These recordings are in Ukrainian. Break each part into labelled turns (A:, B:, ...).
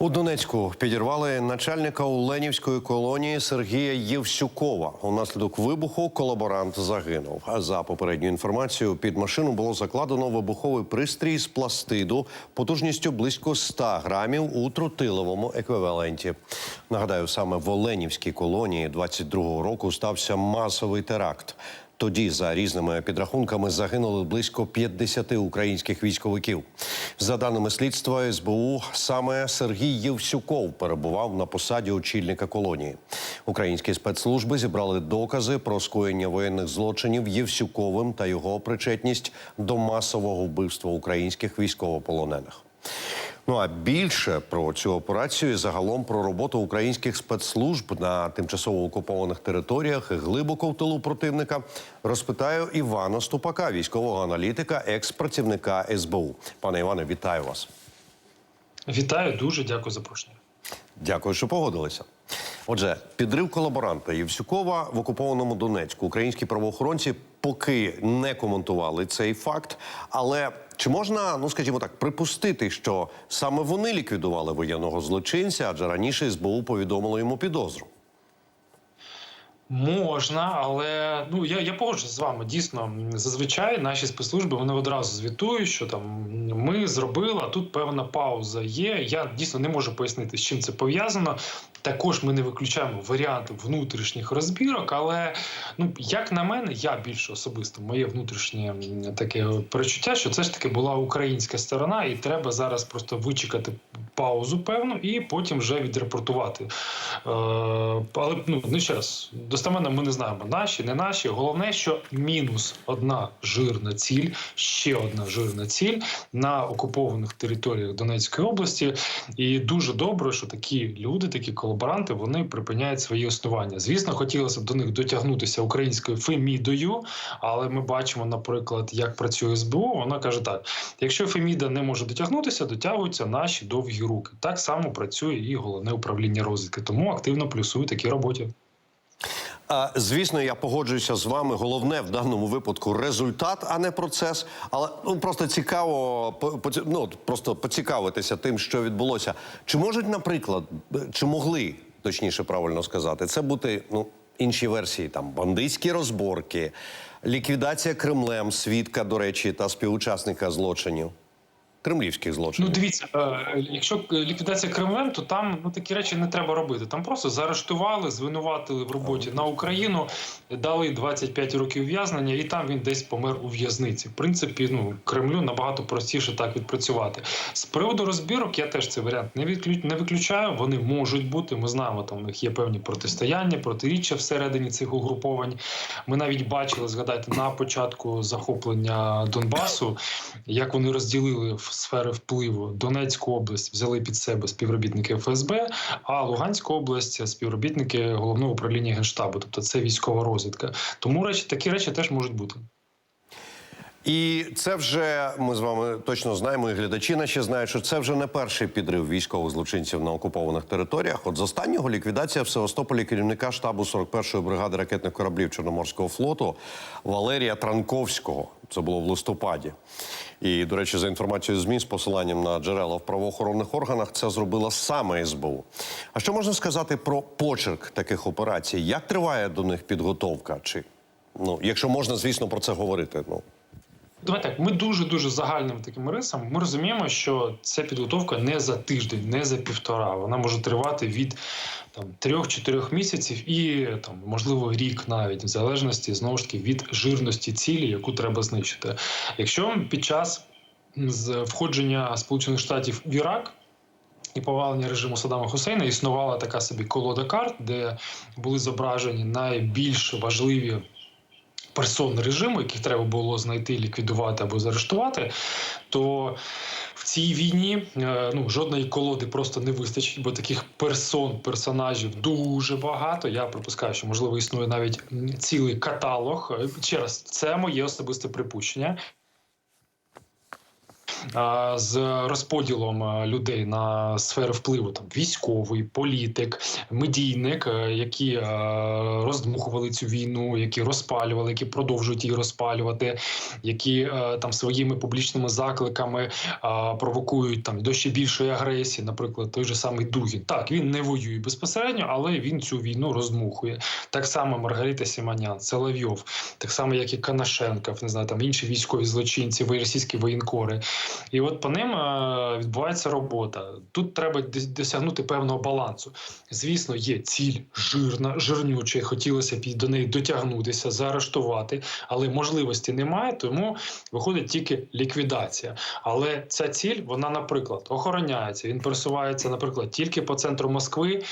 A: У Донецьку підірвали начальника Оленівської колонії Сергія Євсюкова. Унаслідок вибуху колаборант загинув. А за попередньою інформацією, під машину було закладено вибуховий пристрій з пластиду потужністю близько 100 грамів у тротиловому еквіваленті. Нагадаю, саме в Оленівській колонії 22-го року стався масовий теракт. Тоді, за різними підрахунками, загинули близько 50 українських військовиків. За даними слідства СБУ, саме Сергій Євсюков перебував на посаді очільника колонії. Українські спецслужби зібрали докази про скоєння воєнних злочинів Євсюковим та його причетність до масового вбивства українських військовополонених. Ну а більше про цю операцію і загалом про роботу українських спецслужб на тимчасово окупованих територіях глибоко в тилу противника розпитаю Івана Ступака, військового аналітика, екс-працівника СБУ. Пане Іване, вітаю вас.
B: Вітаю, дуже дякую за запрошення.
A: Дякую, що погодилися. Отже, підрив колаборанта Євсюкова в окупованому Донецьку. Українські правоохоронці поки не коментували цей факт. Але чи можна, ну скажімо так, припустити, що саме вони ліквідували воєнного злочинця, адже раніше СБУ повідомило йому підозру?
B: Можна, але ну я я погоджуюсь з вами. Дійсно, зазвичай наші спецслужби вони одразу звітують, що там ми зробили, а тут певна пауза є. Я дійсно не можу пояснити, з чим це пов'язано. Також ми не виключаємо варіанти внутрішніх розбірок, але ну як на мене, я більше особисто моє внутрішнє таке перечуття, що це ж таки була українська сторона, і треба зараз просто вичекати паузу, певну, і потім вже відрепортувати. Е, Але ну не ще раз достеменно ми не знаємо наші, не наші. Головне, що мінус одна жирна ціль, ще одна жирна ціль на окупованих територіях Донецької області. І дуже добре, що такі люди, такі колаборанти, вони припиняють свої основання. Звісно, хотілося б до них дотягнутися українською фемідою, але ми бачимо, наприклад, як працює СБУ. Вона каже так: якщо Феміда не може дотягнутися, дотягуються наші довгі руки. Так само працює і головне управління розвідки. Тому активно плюсую такі роботі.
A: Звісно, я погоджуюся з вами. Головне в даному випадку результат, а не процес. Але ну просто цікаво ну, просто поцікавитися тим, що відбулося. Чи можуть, наприклад, чи могли точніше правильно сказати, це бути ну інші версії, там бандитські розборки, ліквідація Кремлем, свідка, до речі, та співучасника злочинів кремлівських злочинів.
B: Ну, дивіться, е, якщо ліквідація Кремлем, то там ну такі речі не треба робити. Там просто заарештували, звинуватили в роботі на Україну, дали 25 років в'язнення, і там він десь помер у в'язниці. В принципі, ну Кремлю набагато простіше так відпрацювати. З приводу розбірок я теж цей варіант не відключ... не виключаю. Вони можуть бути. Ми знаємо, там у них є певні протистояння, протиріччя всередині цих угруповань. Ми навіть бачили, згадайте, на початку захоплення Донбасу, як вони розділили сфери впливу Донецьку область взяли під себе співробітники ФСБ, а Луганську область співробітники головного управління генштабу, тобто це військова розвідка. Тому речі такі речі теж можуть бути.
A: І це вже ми з вами точно знаємо, і глядачі наші знають, що це вже не перший підрив військових злочинців на окупованих територіях. От з останнього ліквідація в Севастополі керівника штабу 41-ї бригади ракетних кораблів Чорноморського флоту Валерія Транковського. Це було в листопаді. І, до речі, за інформацією ЗМІ з посиланням на джерела в правоохоронних органах, це зробила саме СБУ. А що можна сказати про почерк таких операцій? Як триває до них підготовка? Чи ну, якщо можна, звісно, про це говорити? Ну.
B: Давай так, ми дуже дуже загальним таким рисом. Ми розуміємо, що ця підготовка не за тиждень, не за півтора. Вона може тривати від там трьох-чотирьох місяців і там можливо рік, навіть в залежності знову ж таки від жирності цілі, яку треба знищити. Якщо під час входження Сполучених Штатів в Ірак. І повалення режиму Саддама Хусейна існувала така собі колода карт, де були зображені найбільш важливі персон режиму, яких треба було знайти, ліквідувати або заарештувати, то в цій війні е, ну жодної колоди просто не вистачить, бо таких персон, персонажів дуже багато. Я припускаю, що можливо існує навіть цілий каталог. Через це моє особисте припущення. З розподілом людей на сфери впливу, там військовий, політик, медійник, е, які е, роздмухували цю війну, які розпалювали, які продовжують її розпалювати, які е, там своїми публічними закликами провокують там до ще більшої агресії, наприклад, той же самий Дугін. Так, він не воює безпосередньо, але він цю війну роздмухує. Так само Маргарита Сіманян, Соловйов, так само, як і Канашенков, не знаю, там інші військові злочинці, російські воєнкори. І от по ним е, відбувається робота. Тут треба дос- досягнути певного балансу. Звісно, є ціль жирна, жирнюча, хотілося б до неї дотягнутися, заарештувати, але можливості немає, тому виходить тільки ліквідація. Але ця ціль, вона, наприклад, охороняється. Він пересувається, наприклад, тільки по центру Москви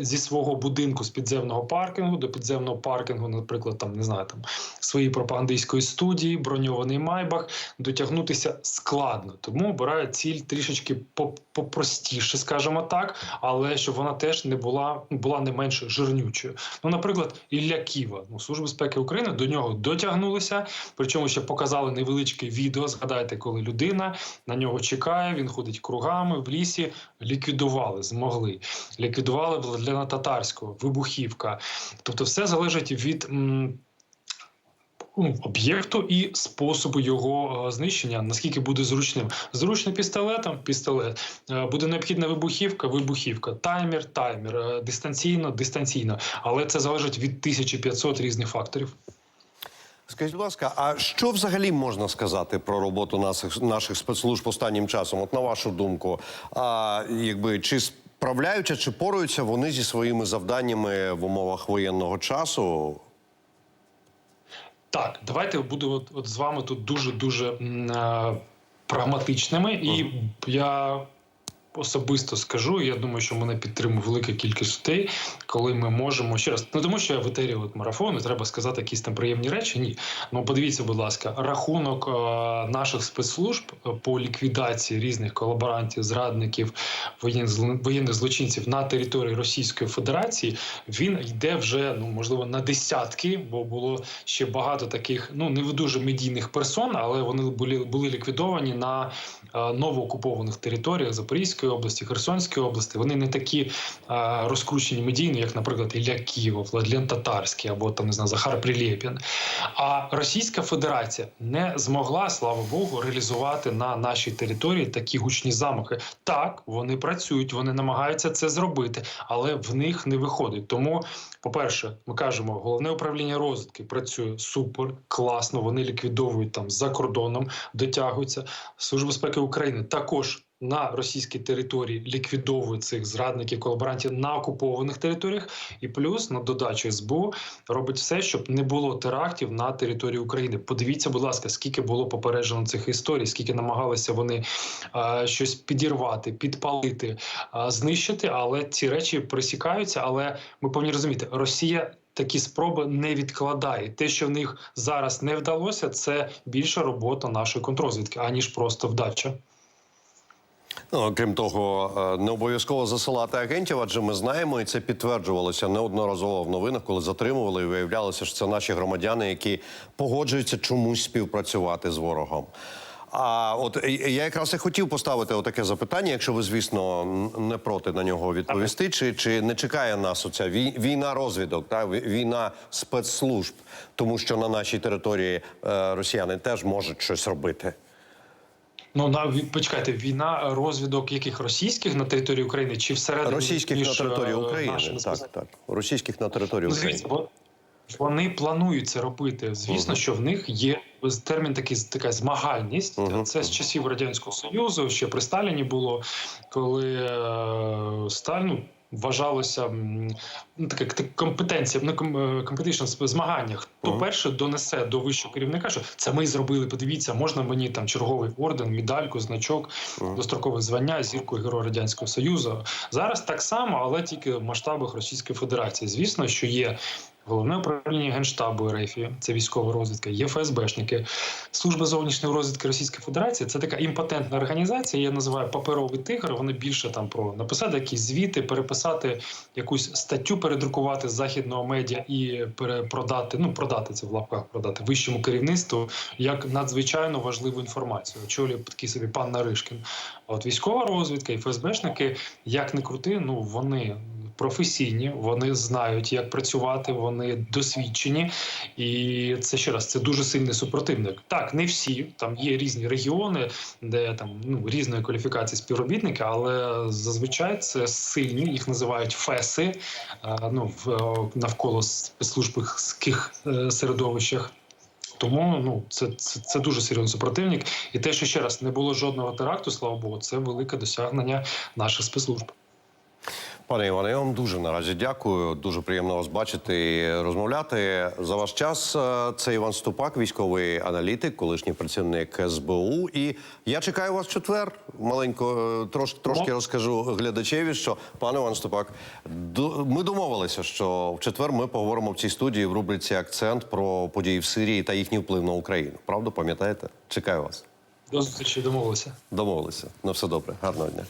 B: зі свого будинку з підземного паркінгу до підземного паркінгу, наприклад, там не знаю, там своєї пропагандистської студії, броньований майбах, дотягнутися складно. Тому обирають ціль трішечки попростіше, скажімо так, але щоб вона теж не була була не менш жирнючою. Ну, наприклад, Ілля Ківа, ну служба безпеки України до нього дотягнулися. Причому ще показали невеличке відео. Згадайте, коли людина на нього чекає, він ходить кругами в лісі. Ліквідували, змогли. Ліквідували Владлена Татарського, вибухівка. Тобто, все залежить від. Об'єкту і способу його е, знищення, наскільки буде зручним. Зручно пістолетом, пістолет. Е, Буде необхідна вибухівка, вибухівка, таймер, таймер, е, дистанційно, дистанційно. Але це залежить від 1500 різних факторів.
A: Скажіть, будь ласка, а що взагалі можна сказати про роботу наших, наших спецслужб останнім часом? От на вашу думку, а, якби чи справляються, чи поруються вони зі своїми завданнями в умовах воєнного часу?
B: Так, давайте будемо от, от з вами тут дуже дуже м, прагматичними, і я особисто скажу. Я думаю, що мене підтримує велика кількість людей, коли ми можемо ще раз. Не тому, що я в от марафону, треба сказати якісь там приємні речі. Ні, ну подивіться, будь ласка, рахунок е, наших спецслужб е, по ліквідації різних колаборантів, зрадників, воєнних злочинців на території Російської Федерації. Він йде вже ну можливо на десятки, бо було ще багато таких, ну не дуже медійних персон, але вони були були ліквідовані на е, новоокупованих територіях Запорізької області, Херсонської області. Вони не такі е, розкручені медійно, як, наприклад, Ілля Києвов, Владлен Татарський або там не знаю, Захар Прилєпін. А Російська Федерація не змогла, слава Богу, реалізувати на нашій території такі гучні замахи. Так, вони працюють, вони намагаються це зробити, але в них не виходить. Тому, по-перше, ми кажемо, головне управління розвідки працює супер, класно. Вони ліквідовують там за кордоном, дотягуються. Служба безпеки України також. На російській території ліквідовують цих зрадників колаборантів на окупованих територіях, і плюс на додачу СБУ робить все, щоб не було терактів на території України. Подивіться, будь ласка, скільки було попереджено цих історій, скільки намагалися вони е, щось підірвати, підпалити, е, знищити. Але ці речі присікаються. Але ми повинні розуміти, Росія. Такі спроби не відкладає. Те, що в них зараз не вдалося, це більша робота нашої контрозвідки, аніж просто вдача.
A: Ну, крім того, е, не обов'язково засилати агентів, адже ми знаємо, і це підтверджувалося неодноразово в новинах, коли затримували і виявлялося, що це наші громадяни, які погоджуються чомусь співпрацювати з ворогом. А от я якраз і хотів поставити отаке запитання, якщо ви, звісно, не проти на нього відповісти, чи, чи не чекає нас оця вій- війна розвідок, та війна спецслужб, тому що на нашій території е, росіяни теж можуть щось робити.
B: Ну на почекайте, війна розвідок яких російських на території України чи всередині
A: Російських на території
B: е,
A: України.
B: нашими
A: Так, так. Російських на території
B: Ну,
A: України.
B: звісно, бо вони планують це робити. Звісно, що в них є термін такий така змагальність.
A: Мгм.
B: Це з часів радянського союзу. Ще при Сталіні було, коли е, Сталін вважалося таке ну, така так, компетенція на компетишн змагання. Хто
A: uh
B: -huh. перше донесе до вищого керівника, що це ми зробили. Подивіться, можна мені там черговий орден, медальку, значок,
A: Мгм.
B: дострокове звання, зірку Героя Радянського Союзу. Зараз так само, але тільки в масштабах Російської Федерації. Звісно, що є головне управління генштабу РФ, це військова розвідка, є ФСБшники, служба зовнішньої розвідки Російської Федерації. Це така імпотентна організація. Я називаю паперовий тигр. Вони більше там про написати якісь звіти, переписати якусь статтю, передрукувати з західного медіа і перепродати. Ну продати це в лапках, продати вищому керівництву як надзвичайно важливу інформацію. Очолює такий собі пан Наришкін. А от військова розвідка і ФСБшники, як не крути, ну вони професійні, вони знають, як працювати, вони досвідчені, і це ще раз це дуже сильний супротивник. Так, не всі там є різні регіони, де там ну різної кваліфікації співробітники, але зазвичай це сильні, їх називають феси. е, Ну е, навколо спецслужбських е, середовищах. Тому ну це, це, це дуже серйозний супротивник. І те, що ще раз не було жодного теракту, слава Богу, це велике досягнення наших спецслужб.
A: Пане Іване, я вам дуже наразі дякую. Дуже приємно вас бачити і розмовляти. За ваш час Е, це Іван Ступак, військовий аналітик, колишній працівник СБУ. І я чекаю вас в четвер. Маленько е, трош, трошки розкажу глядачеві, що пане Іван Ступак, ми домовилися, що в четвер ми поговоримо в цій студії в рубриці Акцент про події в Сирії та їхній вплив на Україну. Правда, пам'ятаєте? Чекаю вас.
B: До зустрічі домовилися.
A: Домовилися. На все добре. Гарного дня.